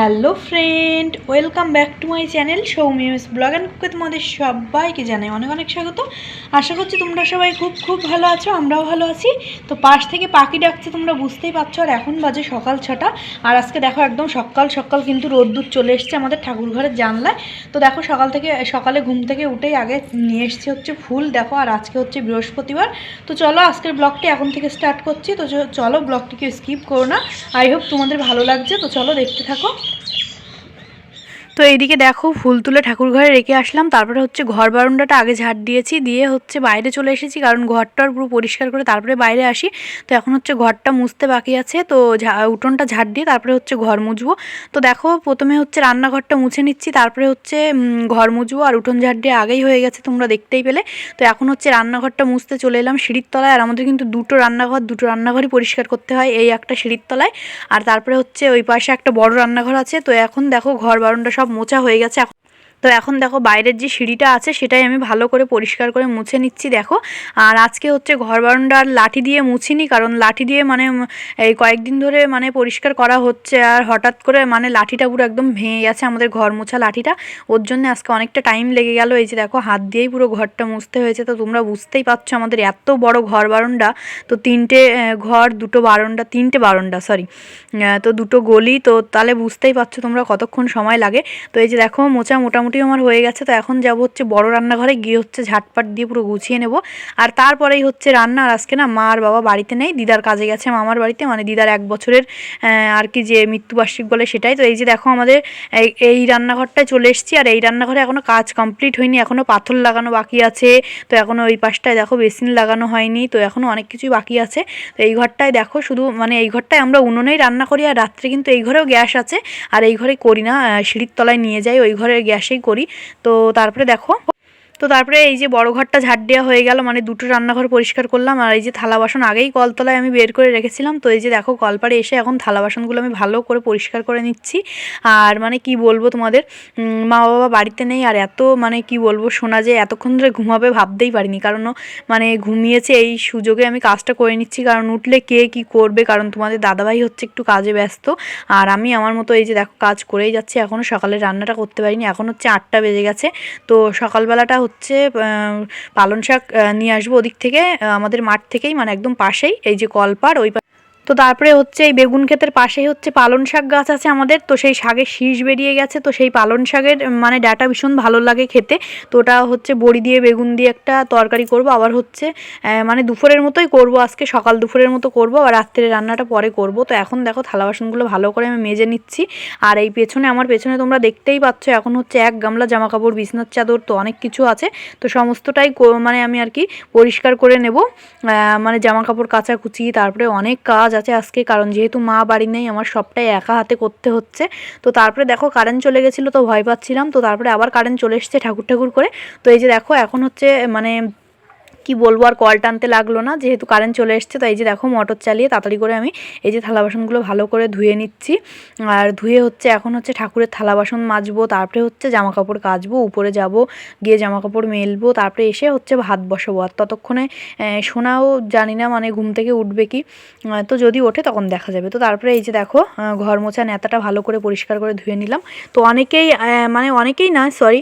Hello friend, welcome back to my channel Soumya's blog and কুকে তোমাদের সবাইকে জানাই অনেক অনেক স্বাগত। আশা করছি তোমরা সবাই খুব খুব ভালো আছো, আমরাও ভালো আছি। তো পাশ থেকে পাখি ডাকছে তোমরা বুঝতেই পারছ, আর এখন বাজে সকাল ছটা। আর আজকে দেখো একদম সকাল সকাল কিন্তু রোদ্দুর চলে এসছে আমাদের ঠাকুর ঘরের জানলায়। তো দেখো সকাল থেকে, সকালে ঘুম থেকে উঠেই আগে নিয়ে এসছে হচ্ছে ফুল, দেখো আর আজকে হচ্ছে বৃহস্পতিবার। তো চলো আজকের ব্লগটি এখন থেকে স্টার্ট করছি, তো চলো ব্লগটিকে স্কিপ করো না। আই হোপ তোমাদের ভালো লাগছে, তো চলো দেখতে থাকো। তো এইদিকে দেখো, ফুল তুলে ঠাকুর ঘরে রেখে আসলাম। তারপরে হচ্ছে ঘর বারান্দাটা আগে ঝাড় দিয়েছি, দিয়ে হচ্ছে বাইরে চলে এসেছি, কারণ ঘরটার পুরো পরিষ্কার করে তারপরে বাইরে আসি। তো এখন হচ্ছে ঘরটা মুছতে বাকি আছে, তো উঠোনটা ঝাড় দিয়ে তারপরে হচ্ছে ঘর মুছবো। তো দেখো, প্রথমে হচ্ছে রান্নাঘরটা মুছে নিচ্ছি, তারপরে হচ্ছে ঘর মুছবো আর উঠোন ঝাড় দিয়ে আগেই হয়ে গেছে তোমরা দেখতেই পেলে। তো এখন হচ্ছে রান্নাঘরটা মুছতে চলে এলাম সিঁড়ির তলায়, আর আমাদের কিন্তু দুটো রান্নাঘর, দুটো রান্নাঘরই পরিষ্কার করতে হয় এই একটা সিঁড়ির তলায়। আর তারপরে হচ্ছে ওই পাশে একটা বড় রান্নাঘর আছে, তো এখন দেখো ঘর বারান্দা সব মোছা হয়ে গেছে তো এখন দেখো বাইরের যে সিঁড়িটা আছে সেটাই আমি ভালো করে পরিষ্কার করে মুছে নিচ্ছি, দেখো। আর আজকে হচ্ছে ঘর বারান্দা আর লাঠি দিয়ে মুছিনি, কারণ লাঠি দিয়ে মানে এই কয়েকদিন ধরে মানে পরিষ্কার করা হচ্ছে। আর হঠাৎ করে মানে লাঠিটা পুরো একদম ভেঙে গেছে আমাদের ঘর মোছা লাঠিটা। ওর জন্য আজকে অনেকটা টাইম লেগে গেল, এই যে দেখো হাত দিয়েই পুরো ঘরটা মুছতে হয়েছে। তো তোমরা বুঝতেই পারছ আমাদের এত বড় ঘর বারান্দা, তো তিনটে ঘর, দুটো বারান্দা, তিনটে বারান্দা সরি তো দুটো গলি, তো তাহলে বুঝতেই পারছ তোমরা কতক্ষণ সময় লাগে। তো এই যে দেখো মোচা মোটামুটি আমার হয়ে গেছে। তো এখন যাব হচ্ছে বড় রান্নাঘরে, গিয়ে হচ্ছে ঝাটপাট দিয়ে পুরো গুছিয়ে নেব। আর তারপরেই হচ্ছে রান্না। আর আজকে না মা আর বাবা বাড়িতে নেই, দিদার কাজে গেছে মামার বাড়িতে। মানে দিদার এক বছরের আর কি যে মৃত্যুবার্ষিক বলে সেটাই। তো এই যে দেখো আমাদের এই রান্নাঘরটায় চলে এসেছি। আর এই রান্নাঘরে এখনও কাজ কমপ্লিট হয়নি। এখনও পাথর লাগানো বাকি আছে। তো এখনও ওই পাশটায় দেখো বেসিন লাগানো হয়নি। তো এখনও অনেক কিছুই বাকি আছে। তো এই ঘরটায় দেখো শুধু মানে এই ঘরটায় আমরা উনুনেই রান্না করি। আর রাত্রে কিন্তু এই ঘরেও গ্যাস আছে। আর এই ঘরে করি না সিঁড়ির তলায় নিয়ে যাই ওই ঘরের গ্যাসেই করি। তো তারপরে দেখো তো তারপরে এই যে বড় ঘরটা ঝাড় দেওয়া হয়ে গেল মানে দুটো রান্নাঘর পরিষ্কার করলাম, আর এই যে থালা বাসন আগেই কলতলায় আমি বের করে রেখেছিলাম, তো এই যে দেখো কলপাড়ে এসে এখন থালা বাসনগুলো আমি ভালো করে পরিষ্কার করে নিচ্ছি। আর মানে কি বলব তোমাদের মা বাবা বাড়িতে নেই, আর এত মানে কি বলব শোনা যে এতক্ষণ ধরে ঘুমাবে ভাবতেই পারিনি। কারণ মানে ঘুমিয়েছে, এই সুযোগে আমি কাজটা করে নিচ্ছি, কারণ উঠলে কে কি করবে? কারণ তোমাদের দাদাভাই হচ্ছে একটু কাজে ব্যস্ত, আর আমি আমার মতো এই যে দেখো কাজ করেই যাচ্ছি এখনও সকালে রান্নাটা করতে পারিনি, এখন হচ্ছে আটটা বেজে গেছে, তো সকালবেলাটা হচ্ছে আহ, পালং শাক নিয়ে আসব ওদিক থেকে আমাদের মাঠ থেকেই মানে একদম পাশেই এই যে কলপার ওই তো তারপরে হচ্ছে এই বেগুন ক্ষেতের পাশেই হচ্ছে পালন শাক গাছ আছে আমাদের, তো সেই শাকের শীষ বেরিয়ে গেছে, তো সেই পালন শাকের মানে ডাটা ভীষণ ভালো লাগে খেতে। তো ওটা হচ্ছে বড়ি দিয়ে, বেগুন দিয়ে একটা তরকারি করব, আবার হচ্ছে মানে দুপুরের মতোই করব, আজকে সকাল দুপুরের মতো করব আর রাত্রে রান্নাটা পরে করব। তো এখন দেখো থালা বাসনগুলো ভালো করে আমি মেজে নিচ্ছি, আর এই পেছনে, আমার পেছনে তোমরা দেখতেই পাচ্ছ, এখন হচ্ছে এক গামলা জামা কাপড় বিছনার চাদর, তো অনেক কিছু আছে। তো সমস্তটাই মানে আমি আর কি পরিষ্কার করে নেব মানে জামা কাপড় কাচাকুচি, তারপরে অনেক কাজ আছে আজকে, কারণ যেহেতু মা বাড়ি নেই, আমার সবটাই একা হাতে করতে হচ্ছে। তো তারপরে দেখো কারেন্ট চলে গেছিল, তো ভয় পাচ্ছিলাম। তো তারপরে আবার কারেন্ট চলে এসছে ঠাকুর ঠাকুর করে। তো এই যে দেখো, এখন হচ্ছে মানে কি বলব, আর কল টানতে লাগল না, যেহেতু কারেন্ট চলে এসছে তো এই যে দেখো মোটর চালিয়ে তাড়াতাড়ি করে আমি এই যে থালা বাসনগুলো ভালো করে ধুয়ে নিচ্ছি। আর ধুয়ে হচ্ছে, এখন হচ্ছে ঠাকুরের থালা বাসন মাজবো, তারপরে হচ্ছে জামা কাপড় কাচবো, উপরে যাব, গিয়ে জামা কাপড় মেলবো, তারপরে এসে হচ্ছে ভাত বসাবো। আর ততক্ষণে সোনাও জানি না মানে ঘুম থেকে উঠবে কি তো যদি ওঠে তখন দেখা যাবে। তো তারপরে এই যে দেখো ঘর মোছা নেতাটা ভালো করে পরিষ্কার করে ধুয়ে নিলাম। তো অনেকেই মানে অনেকেই না সরি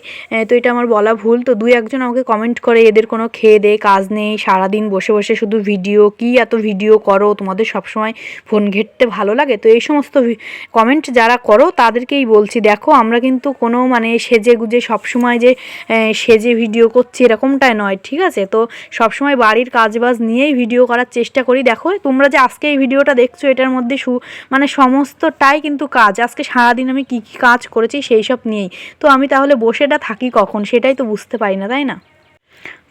তো এটা আমার বলা ভুল, তো দুই একজন আমাকে কমেন্ট করে, এদের কোনো খেয়ে দে, কাজ নেই, সারাদিন বসে বসে শুধু ভিডিও কি এত ভিডিও করো? তোমাদের সবসময় ফোন ঘেঁটতে ভালো লাগে? তো এই সমস্ত কমেন্ট যারা করো, তাদেরকেই বলছি, দেখো, আমরা কিন্তু কোনো মানে সেজে গুজে সবসময় যে সেজে ভিডিও করছি এরকমটাই নয়, ঠিক আছে? তো সবসময় বাড়ির কাজবাজ নিয়েই ভিডিও করার চেষ্টা করি। দেখো, তোমরা যে আজকে এই ভিডিওটা দেখছ, এটার মধ্যে সু মানে সমস্তটাই কিন্তু কাজ। আজকে সারাদিন আমি কি কি কাজ করেছি, সেই সব নিয়েই। তো আমি তাহলে বসেটা থাকি কখন? সেটাই তো বুঝতে পারি না, তাই না?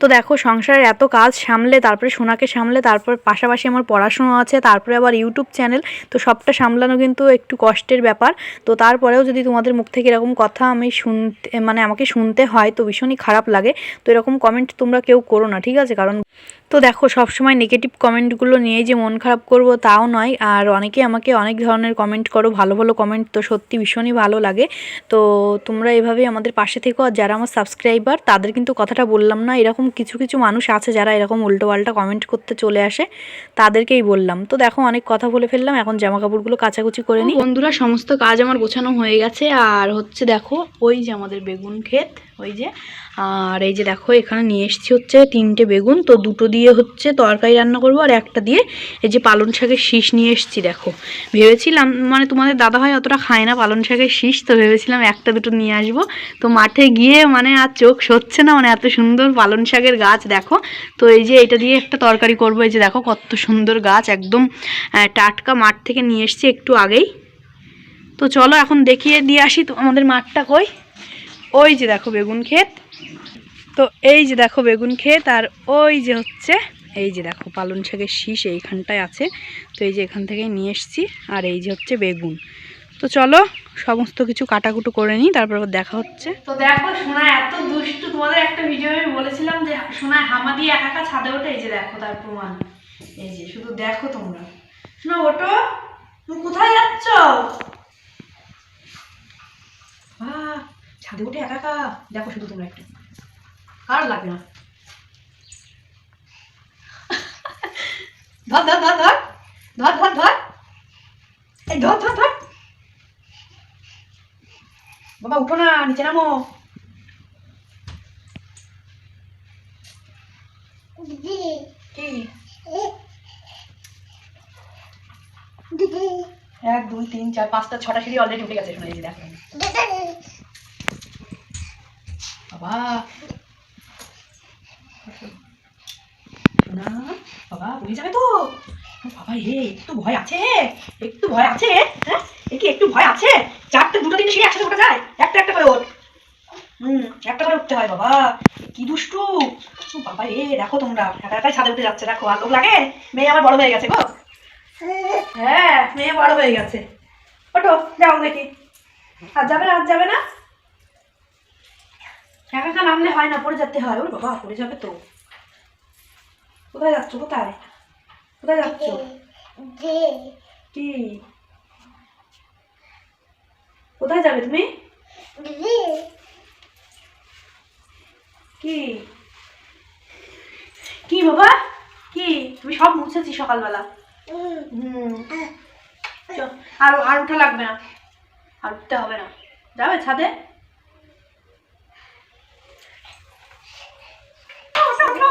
তো দেখো সংসারের এত কাজ সামলে, তারপরে সোনাকে সামলে, তারপর পাশাপাশি আমার পড়াশুনো আছে, তারপরে আবার ইউটিউব চ্যানেল তো সবটা সামলানো কিন্তু একটু কষ্টের ব্যাপার। তো তারপরেও যদি তোমাদের মুখ থেকে এরকম কথা আমি শুনতে মানে আমাকে শুনতে হয়, তো ভীষণই খারাপ লাগে। তো এরকম কমেন্ট তোমরা কেউ করো না, ঠিক আছে? কারণ তো দেখো, সবসময় নেগেটিভ কমেন্টগুলো নিয়ে যে মন খারাপ করব তাও নয়। আর অনেকে আমাকে অনেক ধরনের কমেন্ট করো, ভালো ভালো কমেন্ট তো সত্যি ভীষণই ভালো লাগে। তো তোমরা এভাবে আমাদের পাশে থেকো। আর যারা আমার সাবস্ক্রাইবার তাদের কিন্তু কথাটা বললাম না। এরকম এরকম কিছু কিছু মানুষ আছে যারা এরকম উল্টো পাল্টা কমেন্ট করতে চলে আসে তাদেরকেই বললাম। তো দেখো অনেক কথা বলে ফেললাম এখন জামা কাপড়গুলো কাচাকুচি করে নিই। বন্ধুরা সমস্ত কাজ আমার গোছানো হয়ে গেছে আর হচ্ছে দেখো ওই যে আমাদের বেগুন ক্ষেত ওই যে আর এই যে দেখো এখানে নিয়ে এসেছি হচ্ছে তিনটে বেগুন তো দুটো দিয়ে হচ্ছে তরকারি রান্না করব আর একটা দিয়ে এই যে পালন শাকের শীষ নিয়ে এসেছি দেখো। ভেবেছিলাম মানে তোমাদের দাদা হয় অতটা খায় না পালন শাকের শীষ তো ভেবেছিলাম একটা দুটো নিয়ে আসব। তো মাঠে গিয়ে মানে আর চোখ সচ্ছে না মানে এত সুন্দর পালন শাকের গাছ, দেখো। তো এই যে এটা দিয়ে একটা তরকারি করব। এই যে দেখো কত সুন্দর গাছ, একদম টাটকা মাঠ থেকে নিয়ে এসেছি একটু আগেই। তো চলো এখন দেখিয়ে দিয়ে আসি তো আমাদের মাঠটা কই। ওই যে দেখো বেগুন ক্ষেত। তো এই যে দেখো বেগুন ক্ষেত আর ওই যে হচ্ছে, এই যে দেখো পালন শাকের শীষ এইখানটায় আছে। তো এই যে এখান থেকেই নিয়ে এসেছি আর এই যে হচ্ছে বেগুন। তো চলো, সমস্ত কিছু কাটাকুটো করে নিই, তারপর দেখা হচ্ছে। তো দেখো, সোনা এত দুষ্টু, তোমাদের একটা ভিডিও আমি বলেছিলাম যে, সোনা হামা দিয়ে একা ছাদে ওঠে, এই যে দেখো তার প্রমাণ। এই যে, শুধু দেখো তোমরা। শোনা ওটো তুমি কোথায় যাচ্ছ? ছাদে উঠে একা একা? দেখো শুধু তোমরা একটু। আর লাগে না। ধর ধর ধর ধর। ধর ধর ধর। এই ধর ধর ধর। বাবা উঠো না নিচে নামো এক দুই তিন চার পাঁচটা ছটা সিঁড়ি অলরেডি উঠে গেছে শোনা এই যে দেখো। বাবা। সোনা বাবা উড়ে যাবে তো? বাবা হে একটু ভয় আছে একটু ভয় আছে হ্যাঁ এ কি একটু ভয় আছে? চারটে দুটো তিনটে সিঁড়ি একসাথে উঠে যায়? একটা একটা করে ওঠ হুম একটা করে উঠতে হয় বাবা। কি দুষ্টু। বাবা এ দেখো তোমরা। একা একাই ছাদে উঠে যাচ্ছে দেখো। আর লোক লাগে? মেয়ে আমার বড় হয়ে গেছে গো। হ্যাঁ মেয়ে বড় হয়ে গেছে। ওটো যাও দেখি। আর যাবে না আর যাবে না? একা একা নামলে হয় না পড়ে যেতে হয়। ওরে বাবা পড়ে যাবে তো। কোথায় যাচ্ছ কোথায়? কোথায় যাচ্ছ? কি? কোথায় যাবে তুমি? কি? কি বাবা? কি? তুমি সব মুছেছি সকালবেলা। হুম। আর আর উঠা লাগবে না। আর উঠতে হবে না। যাবে ছাদে ওঠো, ওঠো, ওঠো।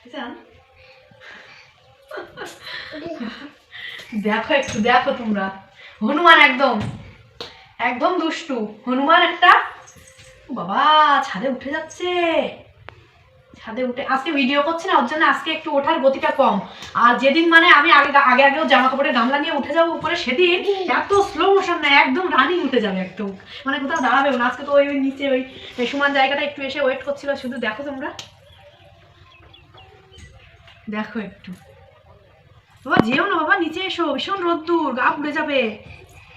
বুঝছেন? দেখো একটু, দেখো তোমরা। হনুমান একদম একদম দুষ্টু। হনুমান একটা বাবা, ছাদে উঠে যাচ্ছে। ছাদে উঠে, আজকে ভিডিও করছে না, ওর জন্য আজকে একটু ওঠার গতিটা কম। আর যেদিন মানে আমি আগে আগে, আগেও জামা কাপড়ের গামলা নিয়ে উঠে যাব উপরে, সেদিন এত স্লো মোশন না, একদম রানিং উঠে যাবে একদম। মানে কোথাও দাঁড়াবে না। আজকে তো ওই নিচে, ওই সমান জায়গাটা একটু এসে ওয়েট করছিল, শুধু দেখো তোমরা। দেখো একটু। বাবা যেও না বাবা নিচে এসো ভীষণ রোদ দূর গা পুড়ে যাবে।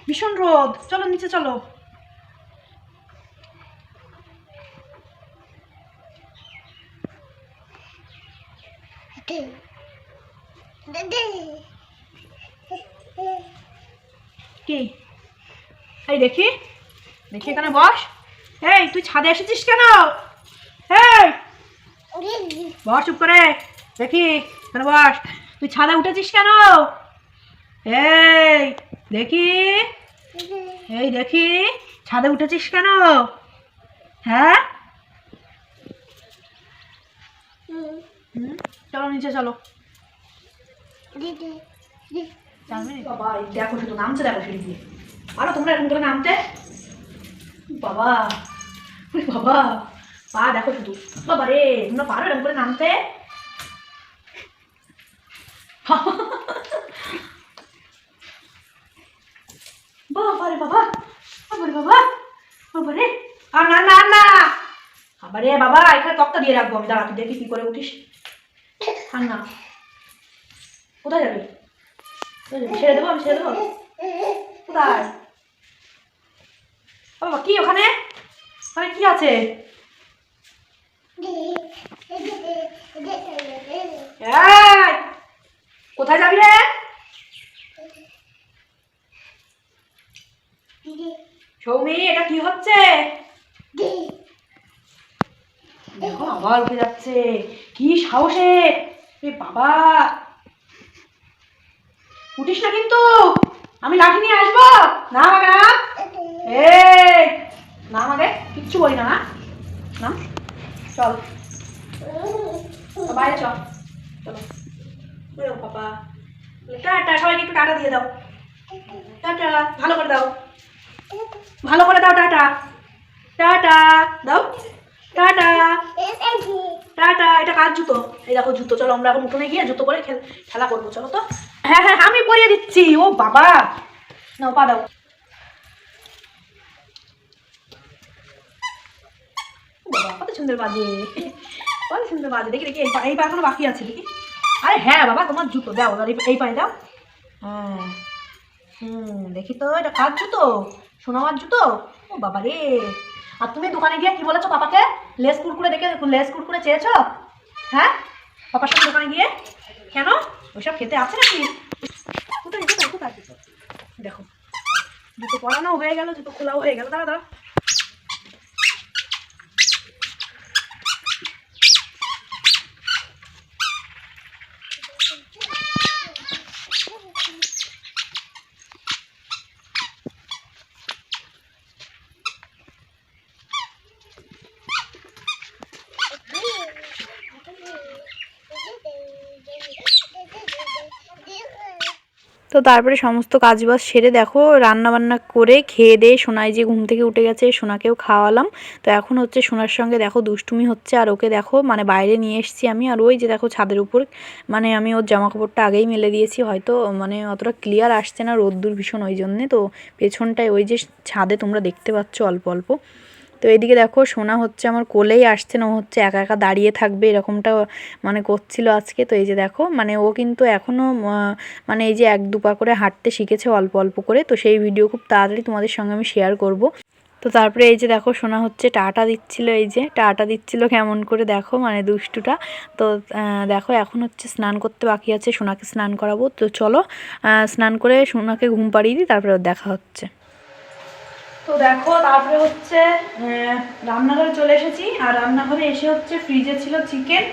ভীষণ রোদ চলো নিচে চলো। কি? এই দেখি দেখি এখানে বস। এই তুই ছাদে এসেছিস কেন? এই! বস চুপ করে দেখি এখানে বস। তুই ছাদে উঠেছিস কেন? এই, দেখি। এই, দেখি। ছাদে উঠেছিস কেন? হ্যাঁ? চলো নিচে চলো। দেখো শুধু নামছে, দেখো সিঁড়ি দিয়ে। পারো তোমরা এরকম করে নামতে? বাবা বাবা, পা দেখো শুধু। বাবা রে, তোমরা পারো এরকম করে নামতে বাবা রে বাবা বাবা রে বাবা বাবা রে আর না না না আবার রে বাবা, এখানে তক্তা দিয়ে রাখব আমি, দাঁড়া, তুই দেখি কি করে উঠিস। আর না, কোথায় যাবি? ছেড়ে দেবো আমি, ছেড়ে দেবো? কোথায়? বাবা, কি ওখানে? ওখানে কি আছে? কোথায় যাবি রে? সৌমি, এটা কি হচ্ছে? দেখো আবার উঠে যাচ্ছে কি সাহসে? বাবা! উঠিস না কিন্তু। আমি লাঠি নিয়ে আসব। না আমাকে না। এ না আমাকে কিচ্ছু বলি না না? চল। বাইরে চল। চলো। বাবা। টাটা, সবাইকে একটু টাটা দিয়ে দাও। টাটা, ভালো করে দাও। ভালো করে দাও, টাটা। টাটা, দাও। টাটা। টাটা এটা কার জুতো? এই দেখো জুতো চলো আমরা এখন উঠোনে গিয়ে জুতো করে খেল- খেলা করব চলো তো। হ্যাঁ হ্যাঁ আমি পরিয়ে দিচ্ছি ও বাবা। নাও পা দাও। বাবা কত সুন্দর বাজে। কত সুন্দর বাজে দেখি দেখি এই পা এখনও বাকি আছে দেখি। আরে হ্যাঁ বাবা তোমার জুতো দাও এই পায়ে দাও। হ্যাঁ। হুম দেখি তো এটা কার জুতো? সোনামার জুতো? ও বাবা রে। আর তুমি দোকানে গিয়ে কি বলেছ পাপাকে? লেস কুরকুরে দেখে, লেস কুরকুরে চেয়েছ? হ্যাঁ? পাপার সাথে দোকানে গিয়ে? কেন? ওইসব খেতে আছে নাকি? দেখো, দুটো পড়ানো হয়ে গেল, দুটো খোলাও হয়ে গেল। দাঁড়া দাঁড়া। তো তারপরে সমস্ত কাজবাজ সেরে দেখো রান্না বান্না করে খেয়ে দিয়ে সোনায় যে ঘুম থেকে উঠে গেছে, সোনাকেও খাওয়ালাম। তো এখন হচ্ছে সোনার সঙ্গে দেখো দুষ্টুমি হচ্ছে, আর ওকে দেখো মানে বাইরে নিয়ে এসেছি আমি, আর ওই যে দেখো ছাদের উপর মানে আমি ওর জামা কাপড়টা আগেই মেলে দিয়েছি, হয়তো মানে অতটা ক্লিয়ার আসছে না, রোদ্দুর ভীষণ ওই জন্যে। তো পেছনটায় ওই যে ছাদে তোমরা দেখতে পাচ্ছ অল্প অল্প। তো এদিকে দেখো সোনা হচ্ছে আমার কোলেই আসছে না, ও হচ্ছে একা একা দাঁড়িয়ে থাকবে এরকমটা মানে করছিল আজকে। তো এই যে দেখো মানে ও কিন্তু এখনও মানে এই যে এক দুপা করে হাঁটতে শিখেছে অল্প অল্প করে, তো সেই ভিডিও খুব তাড়াতাড়ি তোমাদের সঙ্গে আমি শেয়ার করব। তো তারপরে এই যে দেখো, সোনা হচ্ছে টাটা দিচ্ছিল, এই যে টাটা দিচ্ছিল কেমন করে দেখো মানে দুষ্টুটা। তো দেখো এখন হচ্ছে স্নান করতে বাকি আছে, সোনাকে স্নান করাবো। তো চলো স্নান করে সোনাকে ঘুম পাড়িয়ে দিই, তারপরে দেখা হচ্ছে। তো দেখো, তারপরে হচ্ছে রান্নাঘরে চলে এসেছি। আর রান্নাঘরে এসে হচ্ছে ফ্রিজে ছিল চিকেন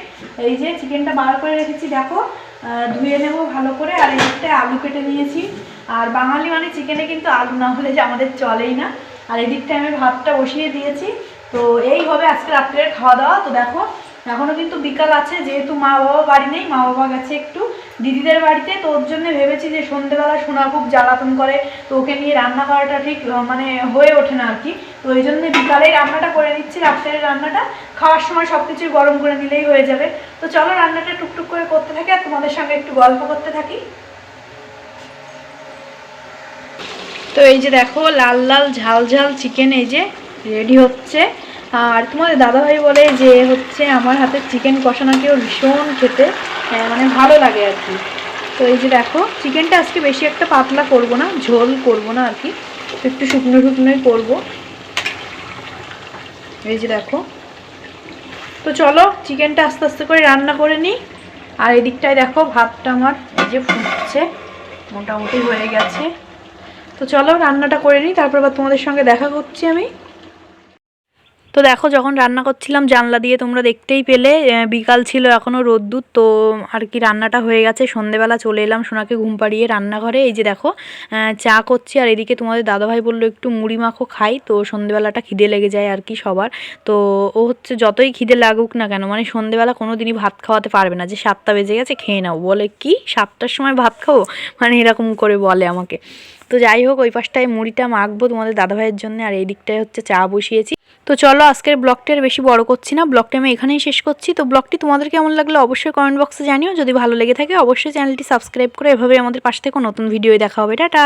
এই যে চিকেনটা বার করে রেখেছি, দেখো। ধুয়ে নেব ভালো করে। আর এদিকটায় আলু কেটে নিয়েছি। আর বাঙালি মানে চিকেনে কিন্তু আলু না হলে যে আমাদের চলেই না। আর এদিকটায় আমি ভাতটা বসিয়ে দিয়েছি। তো এই হবে আজকে রাত্রের খাওয়া দাওয়া। তো দেখো এখনও কিন্তু বিকাল আছে, যেহেতু মা বাবা বাড়ি নেই মা বাবা গেছে একটু। দিদিদের বাড়িতে তো ওর জন্য ভেবেছি যে সন্ধেবেলা সোনা খুব জ্বালাতন করে, তো ওকে নিয়ে রান্না করাটা ঠিক মানে হয়ে ওঠে না আর কি তো ওই জন্য বিকালেই রান্নাটা করে নিচ্ছি, রাত্রের রান্নাটা। খাওয়ার সময় সব কিছুই গরম করে নিলেই হয়ে যাবে। তো চলো রান্নাটা টুকটুক করে করতে থাকি আর তোমাদের সঙ্গে একটু গল্প করতে থাকি। তো এই যে দেখো, লাল লাল ঝাল ঝাল চিকেন এই যে রেডি হচ্ছে। আর তোমাদের দাদাভাই বলে যে হচ্ছে আমার হাতের চিকেন কষা নাকি ওর ভীষণ খেতে। হ্যাঁ, মানে ভালো লাগে আর কি। তো এই যে দেখো চিকেনটা আজকে বেশি একটা পাতলা করব না ঝোল করব না আর কি। একটু শুকনো শুকনোই করব। এই যে দেখো। তো চলো চিকেনটা আস্তে আস্তে করে রান্না করে নিই। আর এদিকটায় দেখো ভাতটা আমার এই যে ফুটছে মোটামুটি হয়ে গেছে। তো চলো রান্নাটা করে নিই তারপর আবার তোমাদের সঙ্গে দেখা করছি আমি। তো দেখো, যখন রান্না করছিলাম, জানলা দিয়ে তোমরা দেখতেই পেলে বিকাল ছিল এখনও রোদ্দুর, তো আর কি রান্নাটা হয়ে গেছে। সন্ধেবেলা চলে এলাম সোনাকে ঘুম পাড়িয়ে রান্নাঘরে। এই যে দেখো চা করছি, আর এদিকে তোমাদের দাদাভাই বলল, একটু মুড়ি মাখো, খাই। তো সন্ধেবেলাটা খিদে লেগে যায় আর কি সবার। তো ও হচ্ছে, যতই খিদে লাগুক না কেন মানে সন্ধেবেলা কোনো দিনই ভাত খাওয়াতে পারবে না। যে সাতটা বেজে গেছে, খেয়ে নাও। বলে, কি? সাতটার সময় ভাত খাব? মানে এরকম করে বলে আমাকে। তো যাই হোক, ওই পাশটায় মুড়িটা মাখবো তোমাদের দাদাভাইয়ের জন্য, আর এই দিকটায় হচ্ছে চা বসিয়েছি। তো চলো, আজকের ব্লগটি আর বেশি বড় করছি না। ব্লগটি আমি এখানেই শেষ করছি। তো ব্লগটি তোমাদের কেমন লাগল অবশ্যই কমেন্ট বক্সে জানিও। যদি ভালো লেগে থাকে, অবশ্যই চ্যানেলটি সাবস্ক্রাইব করে এভাবে আমাদের পাশ থেকে। নতুন ভিডিও দেখা হবে। টাটা!